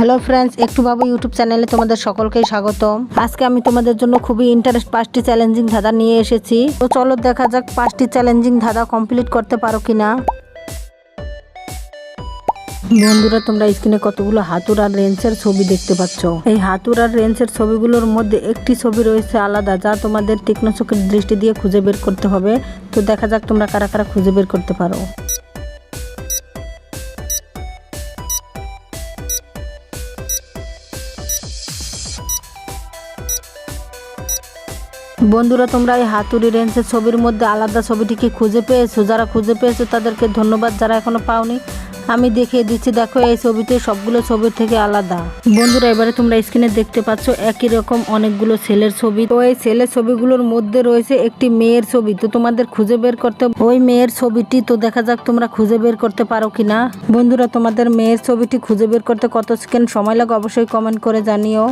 Hello friends একটু বাবু YouTube চ্যানেলে তোমাদের সকলকেই স্বাগতম। আজকে আমি তোমাদের জন্য খুবই ইন্টারেস্ট পাঁচটি চ্যালেঞ্জিং ধাঁধা নিয়ে এসেছি। তো চলো দেখা যাক পাঁচটি চ্যালেঞ্জিং ধাঁধা কমপ্লিট করতে পারো কিনা। বন্ধুরা, তোমরা স্ক্রিনে কতগুলো হাতুর আর রেঞ্চের ছবি দেখতে পাচ্ছ? এই হাতুর আর রেঞ্চের ছবিগুলোর মধ্যে একটি ছবি রয়েছে আলাদা, যা তোমাদের তীক্ষ্ণ চোখের দৃষ্টি দিয়ে খুঁজে বের করতে হবে। তো দেখা যাক তোমরা কারা কারা খুঁজে বের করতে পারো। বন্ধুরা, তোমরা এই হাতুড়ি রেঞ্চের ছবির মধ্যে আলাদা ছবিটিকে খুঁজে পেয়েছ? যারা খুঁজে পেয়েছ, তাদেরকে ধন্যবাদ। যারা এখনও পাওনি, আমি দেখিয়ে দিচ্ছি। দেখো, এই ছবিতে সবগুলো ছবির থেকে আলাদা। বন্ধুরা, এবারে তোমরা স্ক্রিনে দেখতে পাচ্ছ, একই রকম অনেকগুলো ছেলের ছবি। তো এই ছেলের ছবিগুলোর মধ্যে রয়েছে একটি মেয়ের ছবি। তো তোমাদের খুঁজে বের করতে ওই মেয়ের ছবিটি, তো দেখা যাক তোমরা খুঁজে বের করতে পারো কিনা। বন্ধুরা, তোমাদের মেয়ের ছবিটি খুঁজে বের করতে কত সেকেন্ড সময় লাগে, অবশ্যই কমেন্ট করে জানিও।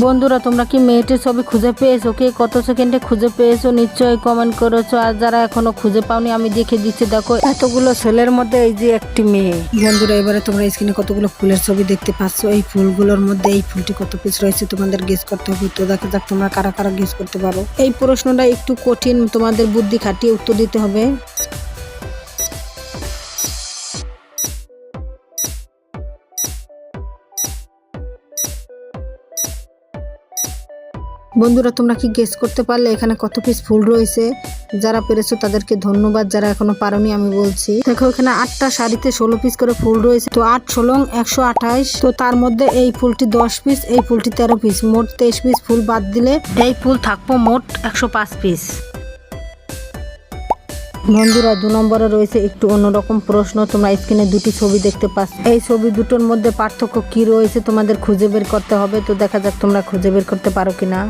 বন্ধুরা, তোমরা কি মেয়েটির ছবি খুঁজে পেয়েছ? কে কত সেকেন্ডে খুঁজে পেয়েছ? নিশ্চয়ই কমেন্ট করেছ। আর যারা এখনও খুঁজে পাওনি, আমি দেখে দিচ্ছি। দেখো, এতগুলো ছেলের মধ্যে এই যে একটি মেয়ে। বন্ধুরা, এবারে তোমরা স্ক্রিনে কতগুলো ফুলের ছবি দেখতে পাচ্ছ? এই ফুলগুলোর মধ্যে এই ফুলটি কত পিস রয়েছে তোমাদের গেস করতে হবে। তো দেখা যাক তোমরা কারা কারা গেস করতে পারো। এই প্রশ্নটা একটু কঠিন, তোমাদের বুদ্ধি খাটিয়ে উত্তর দিতে হবে। বন্ধুরা, তোমরা কি গেস করতে পারলে এখানে কত পিস ফুল রয়েছে? যারা পেরেছ তাদেরকে ধন্যবাদ, যারা এখনও পারোনি আমি বলছি। দেখো, এখানে আটটা শাড়িতে ষোলো পিস করে ফুল রয়েছে। তো আট ষোলো, একশো আঠাইশ তো তার মধ্যে এই ফুলটি দশ পিস এই ফুলটি তেরো পিস মোট তেইশ পিস ফুল বাদ দিলে এই ফুল থাকব মোট একশো পাঁচ পিস বন্ধুরা, দু নম্বরে রয়েছে একটু অন্যরকম প্রশ্ন। তোমরা স্ক্রিনে দুটি ছবি দেখতে পাচ্ছ এই ছবি দুটোর মধ্যে পার্থক্য কি রয়েছে তোমাদের খুঁজে বের করতে হবে। তো দেখা যাক তোমরা খুঁজে বের করতে পারো কিনা।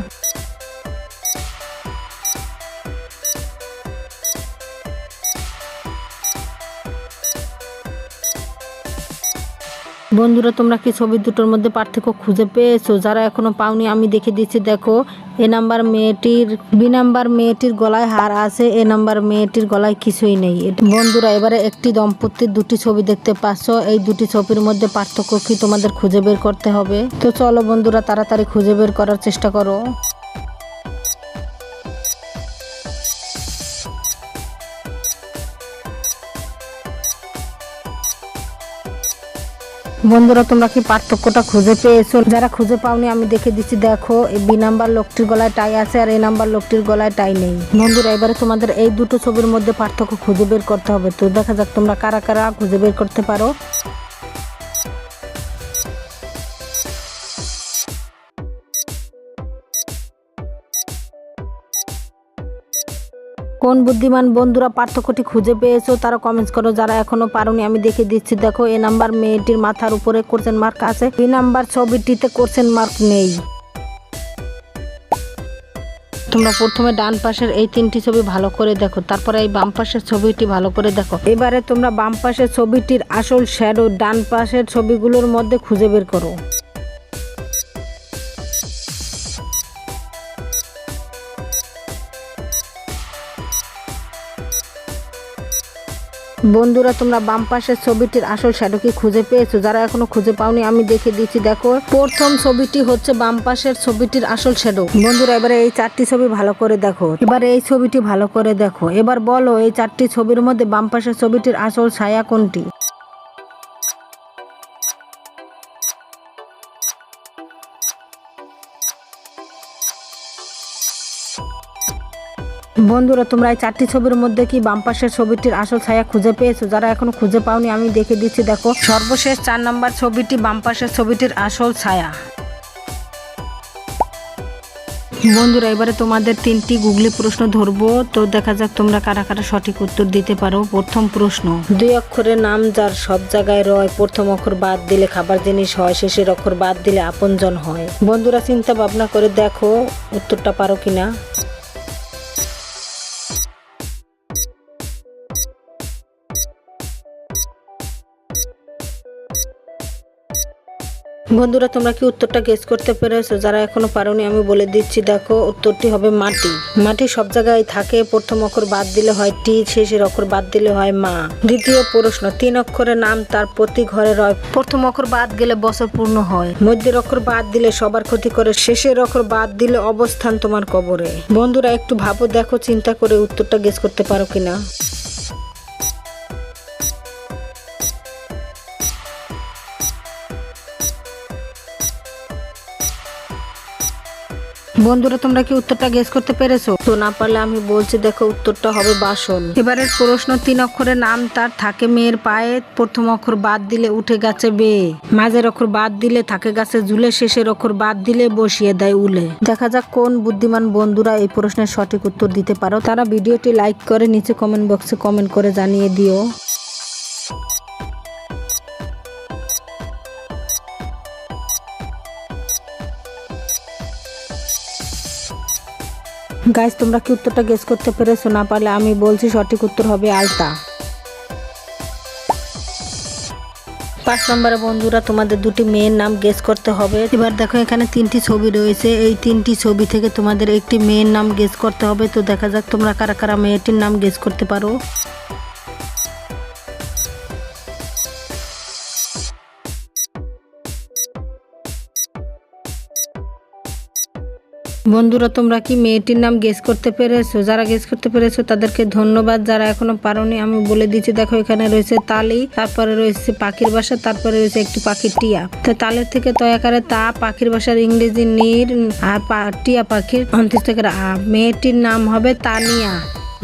বন্ধুরা, তোমরা কি ছবি দুটোর মধ্যে পার্থক্য খুঁজে পেয়েছ? যারা এখনও পাওনি, আমি দেখে দিচ্ছি, দেখো। এ নাম্বার মেয়েটির, বি নাম্বার মেয়েটির গলায় হার আছে, এ নাম্বার মেয়েটির গলায় কিছুই নেই। বন্ধুরা, এবারে একটি দম্পতির দুটি ছবি দেখতে পাচ্ছ। এই দুটি ছবির মধ্যে পার্থক্য কি তোমাদের খুঁজে বের করতে হবে? তো চলো বন্ধুরা, তাড়াতাড়ি খুঁজে বের করার চেষ্টা করো। বন্ধুরা, তোমরা কি পার্থক্যটা খুঁজে পেয়েছ? যারা খুঁজে পাওনি, আমি দেখে দিচ্ছি, দেখো বি নাম্বার লোকটির গলায় টাই আছে আর এই নাম্বার লোকটির গলায় টাই নেই। বন্ধুরা, এবারে তোমাদের এই দুটো ছবির মধ্যে পার্থক্য খুঁজে বের করতে হবে। তো দেখা যাক তোমরা কারা কারা খুঁজে বের করতে পারো। কোন বুদ্ধিমান বন্ধুরা পার্থক্যটি খুঁজে পেয়েছ তারা কমেন্টস করো। যারা এখনও পারোনি, আমি দেখে দিচ্ছি। দেখো, এ নাম্বার মেয়েটির মাথার উপরে কোশ্চেন মার্ক আছে। বি নাম্বার ছবিটিতে কোশ্চেন মার্ক নেই। তোমরা প্রথমে ডান পাশের এই তিনটি ছবি ভালো করে দেখো, তারপরে এই বাম পাশের ছবিটি ভালো করে দেখো। এবারে তোমরা বাম পাশের ছবিটির আসল শ্যাডো ডান পাশের ছবিগুলোর মধ্যে খুঁজে বের করো। বন্ধুরা, তোমরা বাম পাশের ছবিটির আসল শ্যাডো কি খুঁজে পেয়েছ? যারা এখনও খুঁজে পাওনি, আমি দেখে দিচ্ছি। দেখো, প্রথম ছবিটি হচ্ছে বাম পাশের ছবিটির আসল শ্যাডো বন্ধুরা, এবারে এই চারটি ছবি ভালো করে দেখো। এবার এই ছবিটি ভালো করে দেখো। এবার বলো, এই চারটি ছবির মধ্যে বাম পাশের ছবিটির আসল ছায়া কোনটি? বন্ধুরা, তোমরা এই চারটি ছবির মধ্যে কি বাম পাশের ছবিটির আসল ছায়া খুঁজে পেয়েছ? যারা এখনও খুঁজে পাওনি, আমি দেখে দিচ্ছি, দেখো। সর্বশেষ চার নাম্বার ছবিটি বাম পাশের ছবিটির আসল ছায়া। বন্ধুরা, এবারে তোমাদের তিনটি গুগলি প্রশ্ন ধরবো। তো দেখা যাক তোমরা কারা কারা সঠিক উত্তর দিতে পারো। প্রথম প্রশ্ন, দুই অক্ষরের নাম যার সব জায়গায় রয়, প্রথম অক্ষর বাদ দিলে খাবার জিনিস হয়, শেষের অক্ষর বাদ দিলে আপনজন হয়। বন্ধুরা, চিন্তা ভাবনা করে দেখো উত্তরটা পারো কিনা। বন্ধুরা, তোমরা কি উত্তরটা গেস করতে পেরেছ? যারা এখনও পারোনি, আমি বলে দিচ্ছি, দেখো, উত্তরটি হবে মাটি। মাটি সব জায়গায় থাকে, প্রথম অক্ষর বাদ দিলে হয় টি, শেষের অক্ষর বাদ দিলে হয় মা। দ্বিতীয় প্রশ্ন, তিন অক্ষরের নাম, তার প্রতি ঘরে রয়, প্রথম অক্ষর বাদ গেলে বছর পূর্ণ হয়। মধ্যের অক্ষর বাদ দিলে সবার ক্ষতি করে, শেষের অক্ষর বাদ দিলে অবস্থান তোমার কবরে। বন্ধুরা, একটু ভাবো, দেখো, চিন্তা করে উত্তরটা গেস করতে পারো কিনা। বন্ধুরা, তোমরা কি উত্তরটা গেস করতে পেরেছ? তো না পারলে আমি বলছি, দেখো, উত্তরটা হবে বাসন। এবারের প্রশ্ন, তিন অক্ষরের নাম তার, থাকে মেয়ের পায়ে, প্রথম অক্ষর বাদ দিলে উঠে গেছে বে মাঝের অক্ষর বাদ দিলে থাকে গাছে ঝুলে, শেষের অক্ষর বাদ দিলে বসিয়ে দেয় উলে। দেখা যাক কোন বুদ্ধিমান বন্ধুরা এই প্রশ্নের সঠিক উত্তর দিতে পারো। তারা ভিডিওটি লাইক করে নিচে কমেন্ট বক্সে কমেন্ট করে জানিয়ে দিও। গাইজ তোমরা কি উত্তরটা গেস করতে পেরেছ না পারলে আমি বলছি সঠিক উত্তর হবে আলতা। পাঁচ নম্বরে বন্ধুরা, তোমাদের দুটি মেয়ের নাম গেস করতে হবে। এবার দেখো, এখানে তিনটি ছবি রয়েছে। এই তিনটি ছবি থেকে তোমাদের একটি মেয়ের নাম গেস করতে হবে। তো দেখা যাক তোমরা কারা কারা মেয়েটির নাম গেস করতে পারো। বন্ধুরা, তোমরা কি মেয়েটির নাম গেস করতে পেরেছ? যারা গেস করতে পেরেছ, তাদেরকে ধন্যবাদ। যারা এখনও পারোনি, আমি বলে দিচ্ছি, দেখো এখানে রয়েছে তালি, তারপরে রয়েছে পাখির বাসা, তারপরে রয়েছে একটি পাখির টিয়া। তো তালের থেকে তয়াকারে তা পাখির বাসার ইংরেজি নীর আর টিয়া পাখির অন্তিশ থেকে আ। মেয়েটির নাম হবে তানিয়া।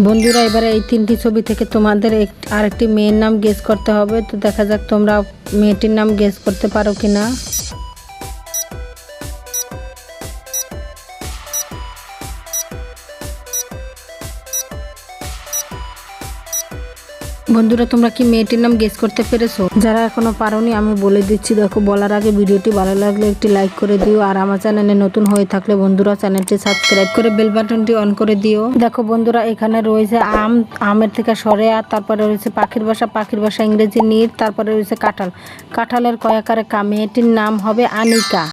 বন্ধুরা, এবারে এই তিনটি ছবি থেকে তোমাদের আরেকটি মেয়ের নাম গেস করতে হবে। তো দেখা যাক তোমরা মেয়েটির নাম গেস করতে পারো কিনা। বন্ধুরা, তোমরা কি মেয়েটির নাম গেস করতে পেরেছ? যারা এখনও পারোনি, আমি বলে দিচ্ছি, দেখো, বলার আগে ভিডিওটি ভালো লাগলে একটি লাইক করে দিও, আর আমার চ্যানেলে নতুন হয়ে থাকলে বন্ধুরা চ্যানেলটি সাবস্ক্রাইব করে বেল বাটনটি অন করে দিও। দেখো বন্ধুরা, এখানে রয়েছে আম, আমের থেকে সরে, আর তারপরে রয়েছে পাখির বাসা পাখির বাসা ইংরেজি নীর তারপরে রয়েছে কাঁঠাল। কাঁঠালের কয়াকারে কা, মেয়েটির নাম হবে আনিকা।